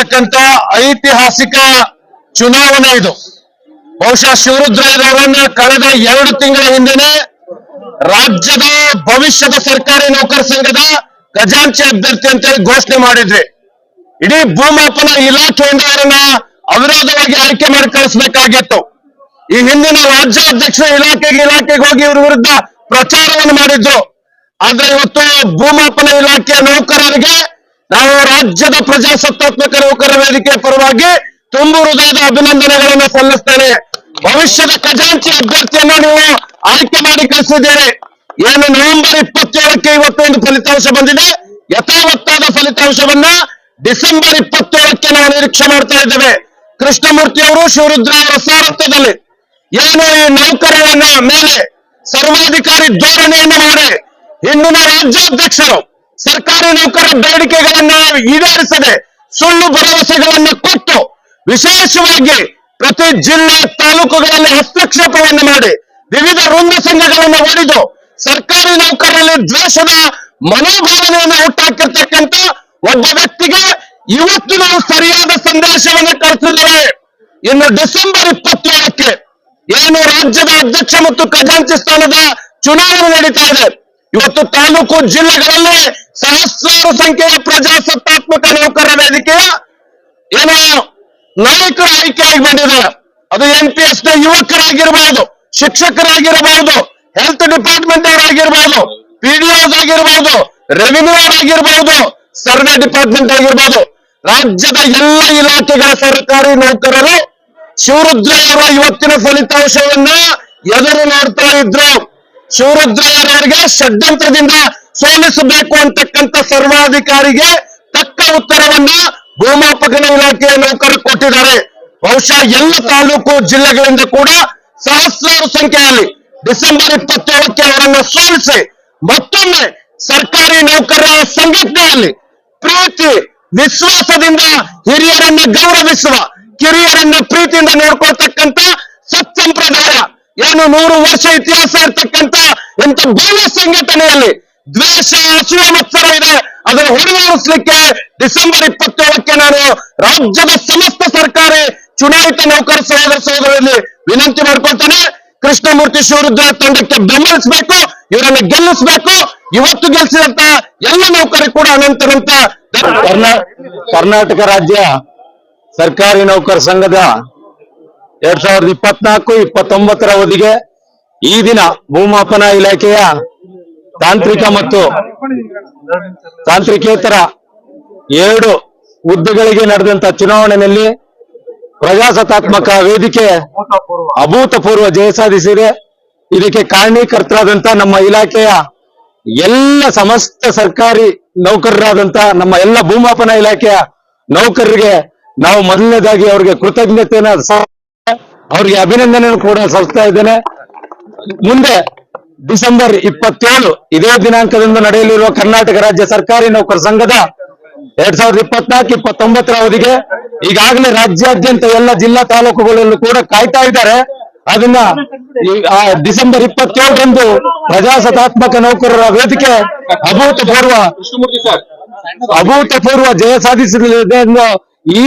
ನಡೀತಕ್ಕಂತ ಐತಿಹಾಸಿಕ ಚುನಾವಣೆ ಇದು. ಬಹುಶಃ ಶಿವರುದ್ರಯ್ಯನವರನ್ನ ಕಳೆದ ಎರಡು ತಿಂಗಳ ಹಿಂದೆನೆ ರಾಜ್ಯದ ಭವಿಷ್ಯದ ಸರ್ಕಾರಿ ನೌಕರ ಸಂಘದ ಖಜಾಂಚಿ ಅಭ್ಯರ್ಥಿ ಅಂತ ಘೋಷಣೆ ಮಾಡಿದ್ರಿ. ಇಡೀ ಭೂಮಾಪನ ಇಲಾಖೆಯಿಂದ ಅವರನ್ನ ಅವಿರೋಧವಾಗಿ ಆಯ್ಕೆ ಮಾಡಿ ಕಳಿಸಬೇಕಾಗಿತ್ತು. ಈ ಹಿಂದಿನ ರಾಜ್ಯಾಧ್ಯಕ್ಷರು ಇಲಾಖೆಗೆ ಇಲಾಖೆಗೆ ಹೋಗಿ ಇವ್ರ ವಿರುದ್ಧ ಪ್ರಚಾರವನ್ನು ಮಾಡಿದ್ರು. ಆದ್ರೆ ಇವತ್ತು ಭೂಮಾಪನ ಇಲಾಖೆಯ ನೌಕರರಿಗೆ ನಾವು ರಾಜ್ಯದ ಪ್ರಜಾಸತ್ತಾತ್ಮಕ ನೌಕರ ವೇದಿಕೆ ಪರವಾಗಿ ತುಂಬು ಹೃದಯದ ಅಭಿನಂದನೆಗಳನ್ನು ಸಲ್ಲಿಸ್ತೇನೆ. ಭವಿಷ್ಯದ ಖಜಾಂಚಿ ಅಭ್ಯರ್ಥಿಯನ್ನು ನೀವು ಆಯ್ಕೆ ಮಾಡಿ ಕಳಿಸಿದ್ದೀರಿ. ಏನು ನವೆಂಬರ್ ಇಪ್ಪತ್ತೇಳಕ್ಕೆ ಇವತ್ತು ಒಂದು ಫಲಿತಾಂಶ ಬಂದಿದೆ. ಯಥಾವತ್ತಾದ ಫಲಿತಾಂಶವನ್ನ ಡಿಸೆಂಬರ್ ಇಪ್ಪತ್ತೇಳಕ್ಕೆ ನಾವು ನಿರೀಕ್ಷೆ ಮಾಡ್ತಾ ಇದ್ದೇವೆ. ಕೃಷ್ಣಮೂರ್ತಿ ಅವರು ಶಿವರುದ್ರ ಅವರ ಸಾರಥ್ಯದಲ್ಲಿ ಏನು ಈ ನೌಕರರನ್ನ ಮೇಲೆ ಸರ್ವಾಧಿಕಾರಿ ಧೋರಣೆಯನ್ನು ಮಾಡಿ ಹಿಂದಿನ ರಾಜ್ಯಾಧ್ಯಕ್ಷರು ಸರ್ಕಾರಿ ನೌಕರ ಬೇಡಿಕೆಗಳನ್ನ ಈಡೇರಿಸದೆ ಸುಳ್ಳು ಭರವಸೆಗಳನ್ನು ಕೊಟ್ಟು ವಿಶೇಷವಾಗಿ ಪ್ರತಿ ಜಿಲ್ಲೆ ತಾಲೂಕುಗಳಲ್ಲಿ ಹಸ್ತಕ್ಷೇಪವನ್ನು ಮಾಡಿ ವಿವಿಧ ವೃಂದ ಸಂಘಗಳನ್ನು ಒಡೆದು ಸರ್ಕಾರಿ ನೌಕರರಲ್ಲಿ ದ್ವೇಷದ ಮನೋಭಾವನೆಯನ್ನು ಹುಟ್ಟಾಕಿರ್ತಕ್ಕಂಥ ಒಬ್ಬ ವ್ಯಕ್ತಿಗೆ ಇವತ್ತು ನಾವು ಸರಿಯಾದ ಸಂದೇಶವನ್ನು ಕಳಿಸಿದ್ದೇವೆ. ಇನ್ನು ಡಿಸೆಂಬರ್ ಇಪ್ಪತ್ತೇಳಕ್ಕೆ ಏನು ರಾಜ್ಯದ ಅಧ್ಯಕ್ಷ ಮತ್ತು ಖಜಾಂಚಿ ಸ್ಥಾನದ ಚುನಾವಣೆ ನಡೀತಾ ಇದೆ. ಇವತ್ತು ತಾಲೂಕು ಜಿಲ್ಲೆಗಳಲ್ಲಿ ಸಹಸ್ರಾರು ಸಂಖ್ಯೆಯ ಪ್ರಜಾಸತ್ತಾತ್ಮಕ ನೌಕರರ ವೇದಿಕೆಯ ಏನು ನಾಯಕರು ಆಯ್ಕೆಯಾಗಿ ಬಂದಿದ್ದಾರೆ ಅದು ಎನ್ ಪಿ ಎಸ್ನ ಯುವಕರಾಗಿರಬಹುದು ಶಿಕ್ಷಕರಾಗಿರಬಹುದು ಹೆಲ್ತ್ ಡಿಪಾರ್ಟ್ಮೆಂಟ್ ಅವರಾಗಿರ್ಬಹುದು ಪಿಡಿಒಸ್ ಆಗಿರ್ಬೋದು ರೆವಿನ್ಯೂ ಆಗಿರ್ಬಹುದು ಸರ್ವೆ ಡಿಪಾರ್ಟ್ಮೆಂಟ್ ಆಗಿರ್ಬೋದು, ರಾಜ್ಯದ ಎಲ್ಲ ಇಲಾಖೆಗಳ ಸರ್ಕಾರಿ ನೌಕರರು ಶಿವರುದ್ರಯ್ಯರ ಇವತ್ತಿನ ಫಲಿತಾಂಶವನ್ನ ಎದುರು ನೋಡ್ತಾ ಇದ್ರು. ಶಿವರುದ್ರಯ್ಯರವರಿಗೆ ಷಡ್ಯಂತ್ರದಿಂದ ಸೋಲಿಸಬೇಕು ಅಂತಕ್ಕಂಥ ಸರ್ವಾಧಿಕಾರಿಗೆ ತಕ್ಕ ಉತ್ತರವನ್ನ ಭೂಮಾಪಕನ ಇಲಾಖೆಯ ನೌಕರರು ಕೊಟ್ಟಿದ್ದಾರೆ. ಬಹುಶಃ ಎಲ್ಲ ತಾಲೂಕು ಜಿಲ್ಲೆಗಳಿಂದ ಕೂಡ ಸಹಸ್ರಾರು ಸಂಖ್ಯೆಯಲ್ಲಿ ಡಿಸೆಂಬರ್ ಇಪ್ಪತ್ತೇಳಕ್ಕೆ ಅವರನ್ನ ಸೋಲಿಸಿ ಮತ್ತೊಮ್ಮೆ ಸರ್ಕಾರಿ ನೌಕರರ ಸಂಘಟನೆಯಲ್ಲಿ ಪ್ರೀತಿ, ವಿಶ್ವಾಸದಿಂದ ಹಿರಿಯರನ್ನ ಗೌರವಿಸುವ, ಕಿರಿಯರನ್ನ ಪ್ರೀತಿಯಿಂದ ನೋಡ್ಕೊಳ್ತಕ್ಕಂಥ ಸತ್ಸಂಪ್ರದಾಯ. ಏನು ನೂರು ವರ್ಷ ಇತಿಹಾಸ ಇರ್ತಕ್ಕಂತ ಇಂಥ ಭವ್ಯ ಸಂಘಟನೆಯಲ್ಲಿ ದ್ವೇಷ ಅಸೂಯ ಮತ್ಸರ ಇದೆ. ಅದನ್ನು ಹೊಡೆದಾಡಿಸ್ಲಿಕ್ಕೆ ಡಿಸೆಂಬರ್ ಇಪ್ಪತ್ತೇಳಕ್ಕೆ ನಾನು ರಾಜ್ಯದ ಸಮಸ್ತ ಸರ್ಕಾರಿ ಚುನಾಯಿತ ನೌಕರ ಸಹೋದರ ಸಹೋದರಲ್ಲಿ ವಿನಂತಿ ಮಾಡ್ಕೊಳ್ತೇನೆ. ಕೃಷ್ಣಮೂರ್ತಿ ಶಿವರುದ್ರ ತಂಡಕ್ಕೆ ಬೆಂಬಲಿಸಬೇಕು, ಇವರನ್ನ ಗೆಲ್ಲಿಸಬೇಕು. ಇವತ್ತು ಗೆಲ್ಲಿಸಿದಂತ ಎಲ್ಲ ನೌಕರರು ಕೂಡ ಅನಂತರಂತ ಕರ್ನಾಟಕ ರಾಜ್ಯ ಸರ್ಕಾರಿ ನೌಕರ ಸಂಘದ ಎರಡ್ ಸಾವಿರದ ಇಪ್ಪತ್ನಾಲ್ಕು, ಇಪ್ಪತ್ತೊಂಬತ್ತರ ಅವಧಿಗೆ ಈ ದಿನ ಭೂಮಾಪನ ಇಲಾಖೆಯ ತಾಂತ್ರಿಕ ಮತ್ತು ತಾಂತ್ರಿಕೇತರ ಎರಡು ಹುದ್ದೆಗಳಿಗೆ ನಡೆದಂತ ಚುನಾವಣೆಯಲ್ಲಿ ಪ್ರಜಾಸತ್ತಾತ್ಮಕ ವೇದಿಕೆ ಅಭೂತಪೂರ್ವ ಜಯ ಸಾಧಿಸಿದೆ. ಇದಕ್ಕೆ ಕಾರಣೀಕರ್ತರಾದಂತ ನಮ್ಮ ಇಲಾಖೆಯ ಎಲ್ಲ ಸಮಸ್ತ ಸರ್ಕಾರಿ ನೌಕರರಾದಂತ ನಮ್ಮ ಎಲ್ಲ ಭೂಮಾಪನ ಇಲಾಖೆಯ ನೌಕರರಿಗೆ ನಾವು ಮೊದಲನೇದಾಗಿ ಅವರಿಗೆ ಕೃತಜ್ಞತೆಯನ್ನ ಅವ್ರಿಗೆ ಅವರಿಗೆ ಅಭಿನಂದನೆ ಕೂಡ ಸಲ್ಲಿಸ್ತಾ ಇದ್ದೇನೆ. ಮುಂದೆ ಡಿಸೆಂಬರ್ ಇಪ್ಪತ್ತೇಳು ಇದೇ ದಿನಾಂಕದಿಂದ ನಡೆಯಲಿರುವ ಕರ್ನಾಟಕ ರಾಜ್ಯ ಸರ್ಕಾರಿ ನೌಕರ ಸಂಘದ ಎರಡ್ ಸಾವಿರದ ಇಪ್ಪತ್ನಾಲ್ಕು, ಇಪ್ಪತ್ತೊಂಬತ್ತರ ಅವಧಿಗೆ ಈಗಾಗಲೇ ರಾಜ್ಯಾದ್ಯಂತ ಎಲ್ಲ ಜಿಲ್ಲಾ ತಾಲೂಕುಗಳಲ್ಲೂ ಕೂಡ ಕಾಯ್ತಾ ಇದ್ದಾರೆ. ಅದನ್ನ ಡಿಸೆಂಬರ್ ಇಪ್ಪತ್ತೇಳರಂದು ಪ್ರಜಾಸತ್ತಾತ್ಮಕ ನೌಕರರ ವೇದಿಕೆ ಅಭೂತಪೂರ್ವ ಅಭೂತಪೂರ್ವ ಜಯ ಸಾಧಿಸಲಿದೆ ಎಂದು ಈ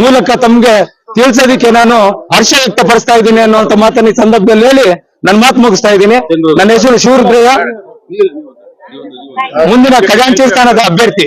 ಮೂಲಕ ತಮ್ಗೆ ತಿಳಿಸೋದಿಕ್ಕೆ ನಾನು ಹರ್ಷ ವ್ಯಕ್ತಪಡಿಸ್ತಾ ಇದ್ದೀನಿ ಅನ್ನುವಂತ ಮಾತನ್ನ ಈ ಸಂದರ್ಭದಲ್ಲಿ ಹೇಳಿ. ನನ್ನ ಮಾತು ಮುಗಿಸ್ತಾ ಇದ್ದೀನಿ. ನನ್ನ ಹೆಸರು ಶಿವರುದ್ರಯ್ಯ ಮುಂದಿನ ಖಜಾಂಚಿ ಸ್ಥಾನದ ಅಭ್ಯರ್ಥಿ.